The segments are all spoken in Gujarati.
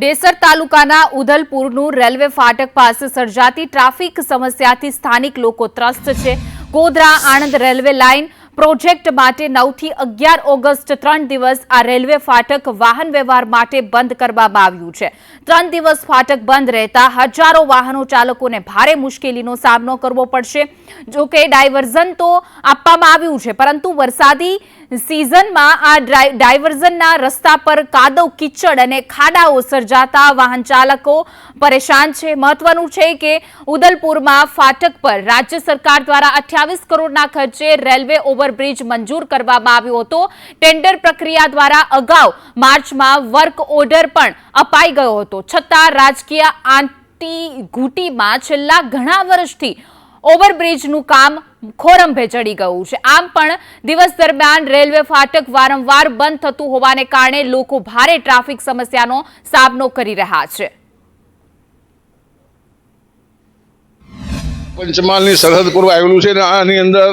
ડેસર તાલુકાના ઉધલપુરનું રેલવે ફાટક પાસે સર્જાતી ટ્રાફિક સમસ્યાથી સ્થાનિક લોકો ત્રસ્ત છે. Godhra Anand railway line project માટે નવથી અગિયાર ઓગસ્ટ ત્રણ દિવસ આ રેલવે ફાટક વાહન વ્યવહાર માટે બંધ કરવામાં આવ્યું છે. ત્રણ દિવસ ફાટક બંધ રહેતા હજારો વાહનો ચાલકોને ભારે મુશ્કેલીનો સામનો કરવો પડશે. જો કે ડાયવર્ઝન તો આપવામાં આવ્યું છે, પરંતુ વરસાદી સિઝનમાં આ ડાયવર્ઝનના રસ્તા પર કાદવ કિચડ અને ખાડાઓ સર્જાતા વાહન ચાલકો પરેશાન છે. મહત્વનું છે કે ઉદલપુરમાં ફાટક પર રાજ્ય સરકાર દ્વારા અઠ્યાવીસ કરોડના ખર્ચે રેલવે ઓવરબ્રિજ મંજૂર કરવામાં આવ્યો હતો. ટેન્ડર પ્રક્રિયા દ્વારા અગાઉ માર્ચમાં વર્ક ઓર્ડર પણ અપાઈ ગયો હતો. છતાં રાજકીય આંટી ઘૂંટીમાં છેલ્લા ઘણા વર્ષથી ઓવરબ્રિજનું કામ ખોરંભે ચડી ગયું છે. આમ પણ દિવસ દરમિયાન રેલવે ફાટક વારંવાર બંધ થતું હોવાને કારણે લોકો ભારે ટ્રાફિક સમસ્યાનો સામનો કરી રહ્યા છે. પંચમહાલની સરહદ પૂર્વ આવેલું છે અને આની અંદર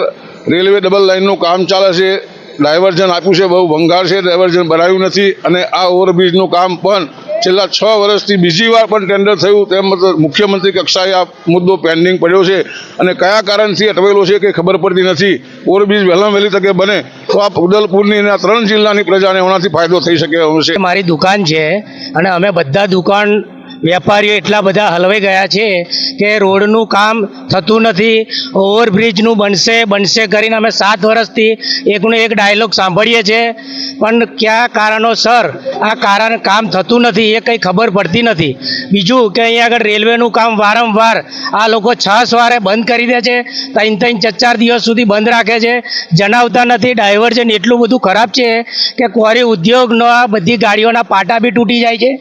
રેલવે ડબલ લાઇનનું કામ ચાલે છે. ડાયવર્ઝન આપ્યું છે, બહુ ભંગાર છે, ડાયવર્ઝન બનાવ્યું નથી અને આ ઓવરબ્રિજનું કામ પણ છેલ્લા છ વર્ષથી બીજી વાર પણ ટેન્ડર થયું. તેમ મુખ્યમંત્રી કક્ષાએ આ મુદ્દો પેન્ડિંગ પડ્યો છે. અને કયા કારણથી અટવેલો છે કે ખબર પડતી નથી. ઓવરબ્રિજ વહેલા વહેલી તકે બને તો આ ઉદલપુરની અને આ ત્રણ જિલ્લાની પ્રજાને એનાથી ફાયદો થઈ શકે એવું છે. મારી દુકાન છે અને અમે બધા દુકાન વેપારીઓ એટલા બધા હલવાઈ ગયા છે કે રોડનું કામ થતું નથી, ઓવરબ્રિજનું બનશે બનશે કરીને અમે સાત વર્ષથી એકનો એક ડાયલોગ સાંભળીએ છીએ. પણ કયા કારણોસર આ કારણ કામ થતું નથી એ કંઈ ખબર પડતી નથી. બીજું કે અહીંયા આગળ રેલવેનું કામ વારંવાર આ લોકો છ સવારે બંધ કરી દે છે, ત્રણ ત્રણ ચાર ચાર દિવસ સુધી બંધ રાખે છે. જણાવતા નથી ડાયવર્જન એટલું બધું ખરાબ છે કે કોરી ઉદ્યોગના બધી ગાડીઓના પાટા બી તૂટી જાય છે.